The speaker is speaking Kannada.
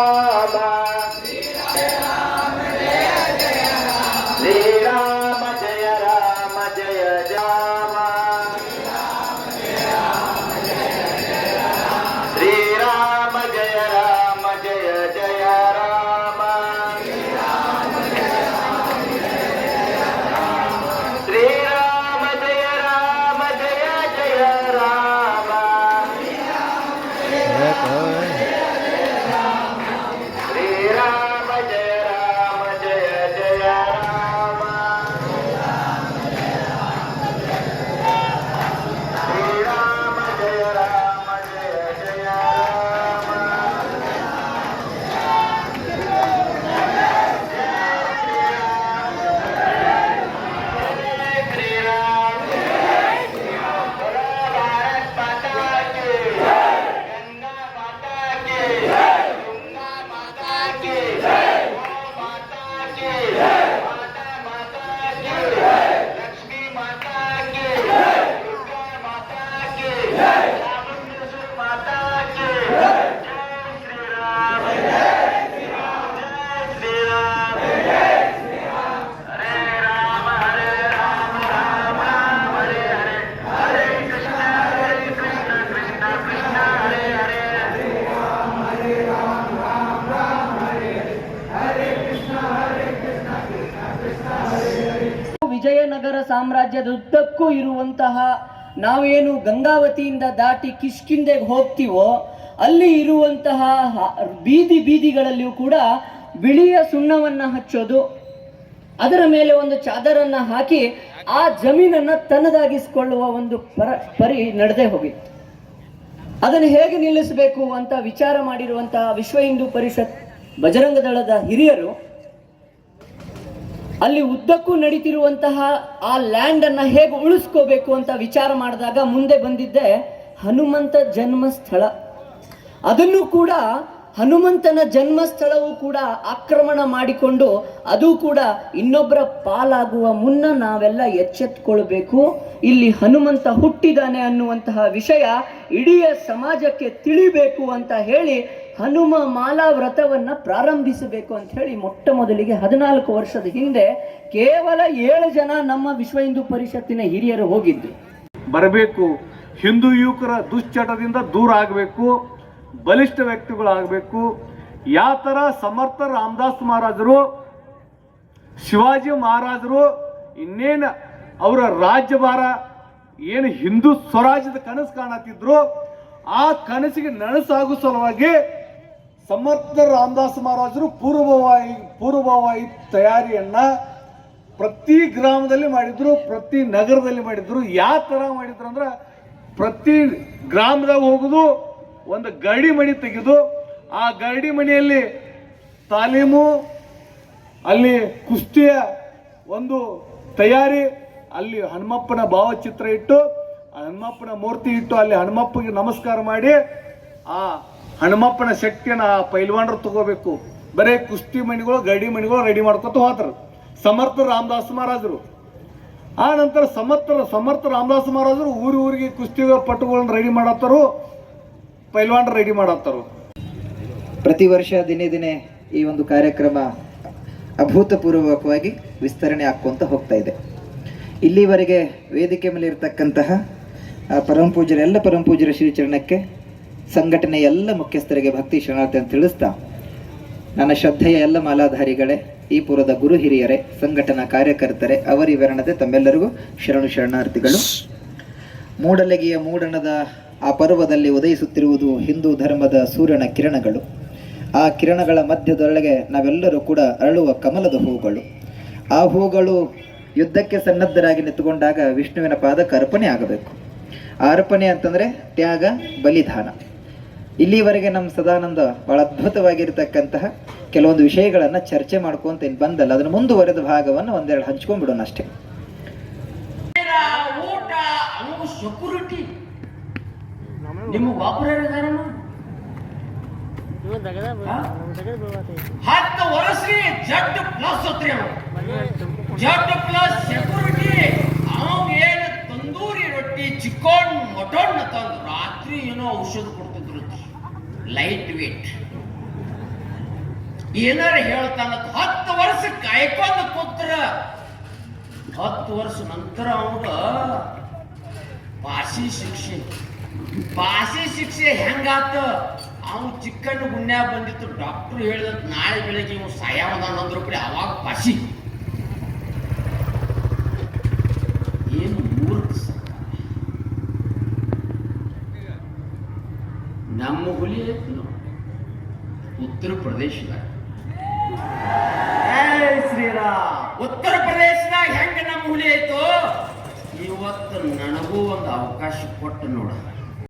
Bye. ವಿಜಯನಗರ ಸಾಮ್ರಾಜ್ಯದ ಉದ್ದಕ್ಕೂ ಇರುವಂತಹ ನಾವೇನು ಗಂಗಾವತಿಯಿಂದ ದಾಟಿ ಕಿಷ್ಕಿಂದೆಗೆ ಹೋಗ್ತೀವೋ, ಅಲ್ಲಿ ಇರುವಂತಹ ಬೀದಿ ಬೀದಿಗಳಲ್ಲಿಯೂ ಕೂಡ ಬಿಳಿಯ ಸುಣ್ಣವನ್ನು ಹಚ್ಚೋದು, ಅದರ ಮೇಲೆ ಒಂದು ಚಾದರನ್ನ ಹಾಕಿ ಆ ಜಮೀನನ್ನ ತನ್ನದಾಗಿಸಿಕೊಳ್ಳುವ ಒಂದು ಪರ, ಪರಿ ನಡೆದೇ ಹೋಗಿತ್ತು. ಅದನ್ನು ಹೇಗೆ ನಿಲ್ಲಿಸಬೇಕು ಅಂತ ವಿಚಾರ ಮಾಡಿರುವಂತಹ ವಿಶ್ವ ಹಿಂದೂ ಪರಿಷತ್ ಬಜರಂಗದಳದ ಹಿರಿಯರು ಅಲ್ಲಿ ಉದ್ದಕ್ಕೂ ನಡೀತಿರುವಂತಹ ಆ ಲ್ಯಾಂಡ್ ಅನ್ನ ಹೇಗೆ ಉಳಿಸ್ಕೋಬೇಕು ಅಂತ ವಿಚಾರ ಮಾಡಿದಾಗ ಮುಂದೆ ಬಂದಿದ್ದೆ ಹನುಮಂತ ಜನ್ಮಸ್ಥಳ. ಅದನ್ನು ಕೂಡ ಹನುಮಂತನ ಜನ್ಮಸ್ಥಳವು ಕೂಡ ಆಕ್ರಮಣ ಮಾಡಿಕೊಂಡು ಅದು ಕೂಡ ಇನ್ನೊಬ್ಬರ ಪಾಲಾಗುವ ಮುನ್ನ ನಾವೆಲ್ಲ ಎಚ್ಚೆತ್ಕೊಳ್ಬೇಕು. ಇಲ್ಲಿ ಹನುಮಂತ ಹುಟ್ಟಿದಾನೆ ಅನ್ನುವಂತಹ ವಿಷಯ ಇಡೀ ಸಮಾಜಕ್ಕೆ ತಿಳಿಬೇಕು ಅಂತ ಹೇಳಿ ಹನುಮ ಮಾಲಾ ವ್ರತವನ್ನು ಪ್ರಾರಂಭಿಸಬೇಕು ಅಂತ ಹೇಳಿ ಮೊಟ್ಟ ಮೊದಲಿಗೆ ಹದಿನಾಲ್ಕು ವರ್ಷದ ಹಿಂದೆ ಕೇವಲ ಏಳು ಜನ ನಮ್ಮ ವಿಶ್ವ ಹಿಂದೂ ಪರಿಷತ್ತಿನ ಹಿರಿಯರು ಹೋಗಿದ್ದು ಬರಬೇಕು. ಹಿಂದೂ ಯುವಕರ ದುಶ್ಚಟದಿಂದ ದೂರ ಆಗಬೇಕು. ಬಲಿಷ್ಠ ವ್ಯಕ್ತಿಗಳಾಗಬೇಕು. ಯಾವ ಥರ ಸಮರ್ಥ ರಾಮದಾಸ್ ಮಹಾರಾಜರು, ಶಿವಾಜಿ ಮಹಾರಾಜರು, ಇನ್ನೇನು ಅವರ ರಾಜ್ಯಭಾರ, ಏನು ಹಿಂದೂ ಸ್ವರಾಜ್ಯದ ಕನಸು ಕಾಣತ್ತಿದ್ರು, ಆ ಕನಸಿಗೆ ನನಸಾಗುವ ಸಲುವಾಗಿ ಸಮರ್ಥ ರಾಮದಾಸ್ ಮಹಾರಾಜರು ಪೂರ್ವಭಾವಿ ಪೂರ್ವಭಾವಿ ತಯಾರಿಯನ್ನ ಪ್ರತಿ ಗ್ರಾಮದಲ್ಲಿ ಮಾಡಿದ್ರು, ಪ್ರತಿ ನಗರದಲ್ಲಿ ಮಾಡಿದ್ರು. ಯಾವ ಥರ ಮಾಡಿದ್ರು ಅಂದ್ರೆ ಪ್ರತಿ ಗ್ರಾಮದಾಗ ಹೋಗುದು ಒಂದು ಗರಡಿ ಮಣಿ ತೆಗೆದು ಆ ಗರಡಿ ಮನೆಯಲ್ಲಿ ತಾಲೀಮು, ಅಲ್ಲಿ ಕುಸ್ತಿಯ ಒಂದು ತಯಾರಿ, ಅಲ್ಲಿ ಹನುಮಪ್ಪನ ಭಾವಚಿತ್ರ ಇಟ್ಟು ಹನುಮಪ್ಪನ ಮೂರ್ತಿ ಇಟ್ಟು ಅಲ್ಲಿ ಹನುಮಪ್ಪಗೆ ನಮಸ್ಕಾರ ಮಾಡಿ, ಆ ಹನುಮಪ್ಪನ ಶಕ್ತಿಯನ್ನು ಆ ಪೈಲ್ವಾನರು ತಗೋಬೇಕು. ಬರೀ ಕುಸ್ತಿ ಮಣಿಗಳು ಗಡಿ ಮಣಿಗಳು ರೆಡಿ ಮಾಡ್ಕೊತ ಹೋದ್ರು. ಸಮರ್ಥ ರಾಮದಾಸ್ ಮಹಾರಾಜರು. ಆ ನಂತರ ಸಮರ್ಥ ಸಮರ್ಥ ರಾಮದಾಸ್ ಮಹಾರಾಜರು ಊರಿ ಊರಿಗೆ ಕುಸ್ತಿ ಪಟುಗಳನ್ನ ರೆಡಿ ಮಾಡತ್ತಾರು. ಪೈಲ್ವಾನ್ರು ರೆಡಿ ಮಾಡತ್ತಾರು ಪ್ರತಿ ವರ್ಷ ದಿನೇ ದಿನೇ ಈ ಒಂದು ಕಾರ್ಯಕ್ರಮ ಅಭೂತಪೂರ್ವಕವಾಗಿ ವಿಸ್ತರಣೆ ಆಕ್ಕೊಂತ ಹೋಗ್ತಾ ಇದೆ. ಇಲ್ಲಿವರೆಗೆ ವೇದಿಕೆ ಮೇಲೆ ಇರತಕ್ಕಂತಹ ಆ, ಪರಮ ಪೂಜ್ಯರ ಎಲ್ಲ ಪರಮ ಪೂಜ್ಯರ ಶ್ರೀಚರಣಕ್ಕೆ ಸಂಘಟನೆ ಎಲ್ಲ ಮುಖ್ಯಸ್ಥರಿಗೆ ಭಕ್ತಿ ಶರಣಾರ್ಥಿ ಅಂತ ತಿಳಿಸ್ತಾ ನನ್ನ ಶ್ರದ್ಧೆಯ ಎಲ್ಲ ಮಾಲಾಧಾರಿಗಳೇ ಈ ಪುರದ ಗುರು ಹಿರಿಯರೇ ಸಂಘಟನಾ ಕಾರ್ಯಕರ್ತರೇ ಅವರಿವೆರಣದೆ ತಮ್ಮೆಲ್ಲರಿಗೂ ಶರಣು ಶರಣಾರ್ಥಿಗಳು. ಮೂಡಲಗಿಯ ಮೂಡಣದ ಆ ಪರ್ವದಲ್ಲಿ ಉದಯಿಸುತ್ತಿರುವುದು ಹಿಂದೂ ಧರ್ಮದ ಸೂರ್ಯನ ಕಿರಣಗಳು. ಆ ಕಿರಣಗಳ ಮಧ್ಯದೊಳಗೆ ನಾವೆಲ್ಲರೂ ಕೂಡ ಅರಳುವ ಕಮಲದ ಹೂಗಳು. ಆ ಹೂಗಳು ಯುದ್ಧಕ್ಕೆ ಸನ್ನದ್ಧರಾಗಿ ನಿಂತುಕೊಂಡಾಗ ವಿಷ್ಣುವಿನ ಪಾದಕ್ಕೆ ಅರ್ಪಣೆ ಆಗಬೇಕು. ಆ ಅರ್ಪಣೆ ಅಂತಂದರೆ ತ್ಯಾಗ, ಬಲಿದಾನ. ಇಲ್ಲಿವರೆಗೆ ನಮ್ಮ ಸದಾನಂದ ಬಹಳ ಅದ್ಭುತವಾಗಿರ್ತಕ್ಕಂತಹ ಕೆಲವೊಂದು ವಿಷಯಗಳನ್ನು ಚರ್ಚೆ ಮಾಡ್ಕೊಂತ ಏನು ಬಂದಲ್ಲ, ಅದನ್ನು ಮುಂದುವರೆದ ಭಾಗವನ್ನು ಒಂದೆರಡು ಹಂಚ್ಕೊಂಡ್ಬಿಡೋಣ ಅಷ್ಟೇ. ನಿಮಗೆ ಒಬ್ಬರು ಹತ್ತು ವರ್ಷ ಜಡ್ ಪ್ಲಸ್ ಹತ್ರಿ ಜಡ್ ಪ್ಲಸ್ ಸೆಕ್ಯೂರಿಟಿ ಅವ್ ಏನು ತಂದೂರಿ ರೊಟ್ಟಿ ಚಿಕ್ಕೋನ್ ಮಟನ್ ತಂದು ರಾತ್ರಿ ಏನೋ ಔಷಧ ಕೊಡ್ತಿದ್ರು ಲೈಟ್ ವೇಟ್ ಏನಾರ ಹೇಳ್ತಾನ ಹತ್ತು ವರ್ಷ ಕಾಯ್ಕೊಂಡು ಕೂತ್ರ. ಹತ್ತು ವರ್ಷ ನಂತರ ಅವಂಗ ಪಾಸಿ ಶಿಕ್ಷೆ. ಪಾಸಿ ಶಿಕ್ಷೆ ಹೆಂಗಾತ? ಅವ್ನು ಚಿಕ್ಕಣ್ಣ ಗುಣ್ಯಾಗ ಬಂದಿತ್ತು. ಡಾಕ್ಟರ್ ಹೇಳಿದಂತ ನಾಳೆ ಬೆಳಗ್ಗೆ ಇವ್ ಸಾಯಾವದಾನ ಅಂದ್ರು ಕಡೆ ಅವಾಗ ಪಾಸಿ. ಏನು ಮೂರ್ಖ ನಮ್ಮ ಹುಲಿ ಐತಿ ಉತ್ತರ ಪ್ರದೇಶದಾಗ. ಶ್ರೀರಾಮ್. ಉತ್ತರ ಪ್ರದೇಶದಾಗ ಹೆಂಗ ನಮ್ಮ ಹುಲಿ ಆಯ್ತು ಇವತ್ತು ನನಗೂ ಒಂದು ಅವಕಾಶ ಕೊಟ್ಟು ನೋಡ.